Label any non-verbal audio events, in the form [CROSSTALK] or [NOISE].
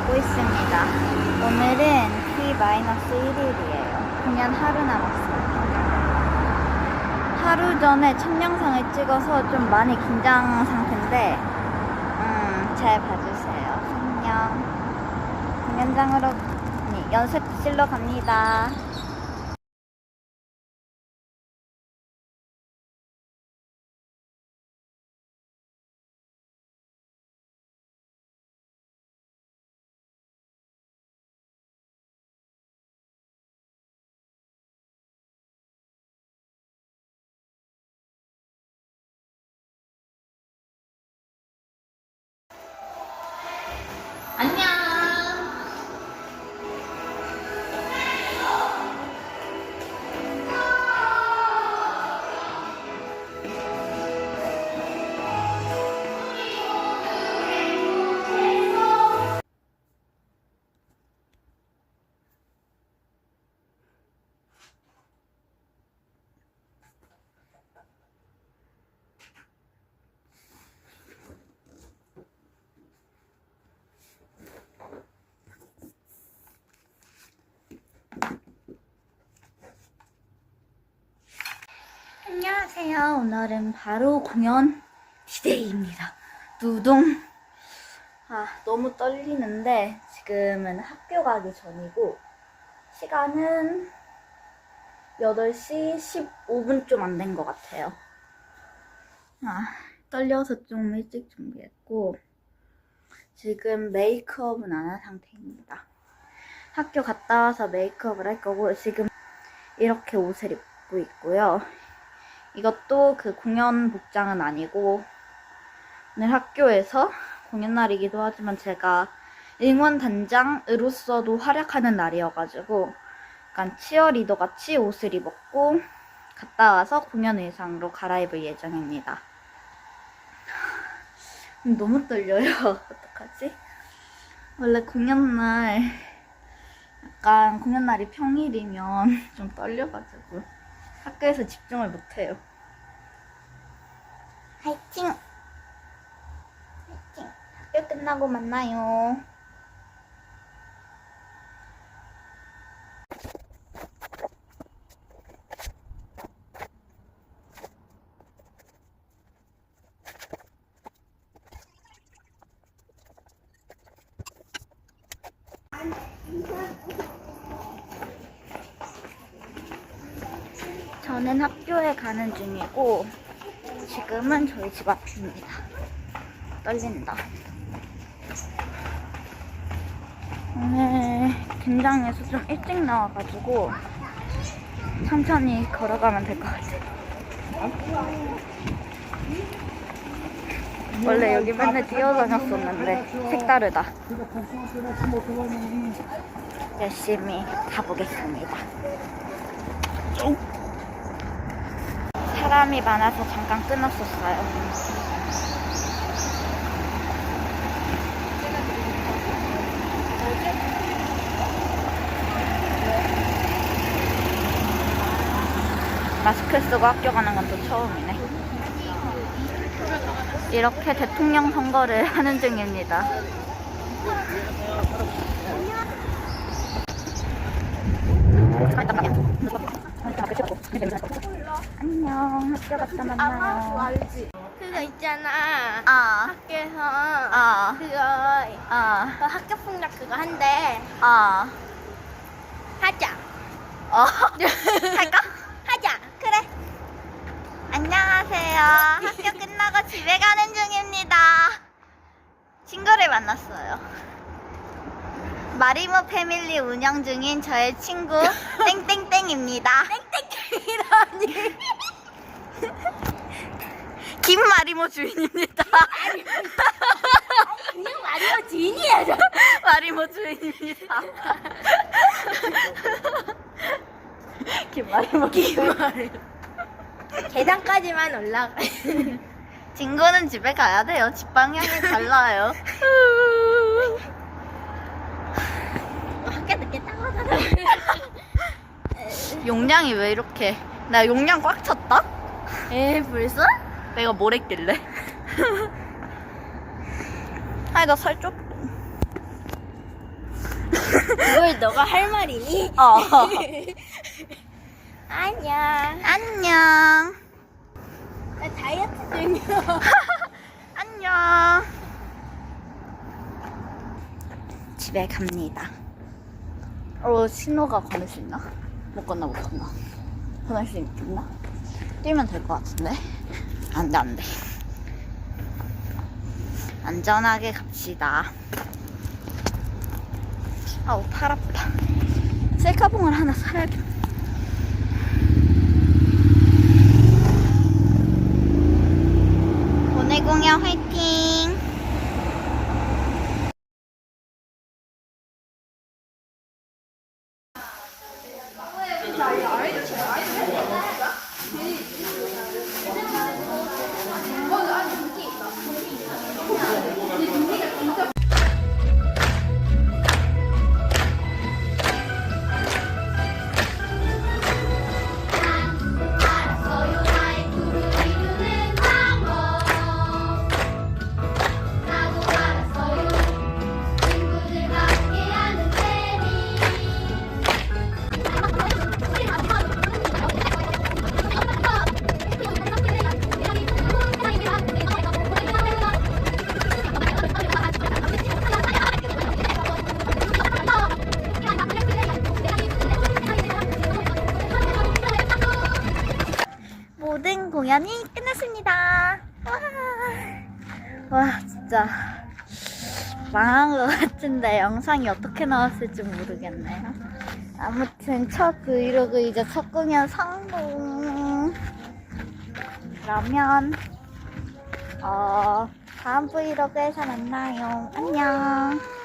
가고 있습니다. 오늘은 T-1일이에요. 공연 하루 남았어요. 하루 전에 첫 영상을 찍어서 좀 많이 긴장 상태인데, 음, 잘 봐주세요. 안녕. 공연장으로, 연습실로 갑니다. 안녕하세요. 오늘은 바로 공연 디데이입니다. 누둥. 아, 너무 떨리는데 지금은 학교 가기 전이고 시간은 8시 15분 좀 안 된 것 같아요. 아, 떨려서 좀 일찍 준비했고 지금 메이크업은 안 한 상태입니다. 학교 갔다 와서 메이크업을 할 거고 지금 이렇게 옷을 입고 있고요. 이것도 그 공연 복장은 아니고 오늘 학교에서 공연 날이기도 하지만 제가 응원 단장으로서도 활약하는 날이어가지고 약간 치어리더 같이 옷을 입었고 갔다 와서 공연 의상으로 갈아입을 예정입니다. 음, 너무 떨려요. [LAUGHS] 어떡하지? 원래 공연 날 약간 공연 날이 평일이면 좀 떨려가지고 학교에서 집중을 못해요. 화이팅! 화이팅! 학교 끝나고 만나요. 저는 학교에 가는 중이고 지금은 저희 집 앞입니다. 떨린다. 오늘 긴장해서 좀 일찍 나와가지고 천천히 걸어가면 될 것 같아요. 원래 여기 맨날 뛰어다녔었는데 색다르다. 열심히 가보겠습니다. 사람이 많아서 잠깐 끊었었어요. 마스크 쓰고 학교 가는 건 또 처음이네. 이렇게 대통령 선거를 [LAUGHS] 하는 중입니다. 안녕. 학교 갔다 만나요. 그거 있잖아. 아, 학교에서 아, 그거 아, 그 학교 폭력 그거 한대. 아. 하자. 어? [LAUGHS] 할까? 하자. 그래. 안녕하세요. 학교 끝나고 집에 가는 중입니다. 친구를 만났어요. 마리모 패밀리 운영 중인 저의 친구 [LAUGHS] 땡땡땡입니다. 땡땡이라니. [LAUGHS] 김마리모 주인입니다. 그냥 말이야 지인이야. 저. 마리모 주인입니다. 김마리모 기말. [LAUGHS] 계단까지만 올라가. 친구는 집에 가야 돼요. 집 방향이 달라요. 학교 늦게 따라가잖아. 용량이 왜 이렇게? 나 용량 꽉 찼다? 에 벌써? 내가 뭘 했길래? [LAUGHS] 아니 나살 쪘. 그걸 너가 할 말이니? 어. [LAUGHS] 안녕. 안녕. 나 다이어트 중이야. [LAUGHS] 안녕. 집에 갑니다. 어, 신호가 건널 수 있나? 못 건너, 못 건너. 건널 수 있나? 뛰면 될 것 같은데? 안 돼, 안 돼. 안전하게 갑시다. 아우, 팔 아파. 셀카봉을 하나 사야겠다. 오늘 공연 화이팅! 공연이 끝났습니다. 와, 와 진짜 망한 것 같은데 영상이 어떻게 나왔을지 모르겠네요. 아무튼 첫 브이로그 이제 첫 공연 성공. 그러면 어 다음 브이로그에서 만나요. 안녕.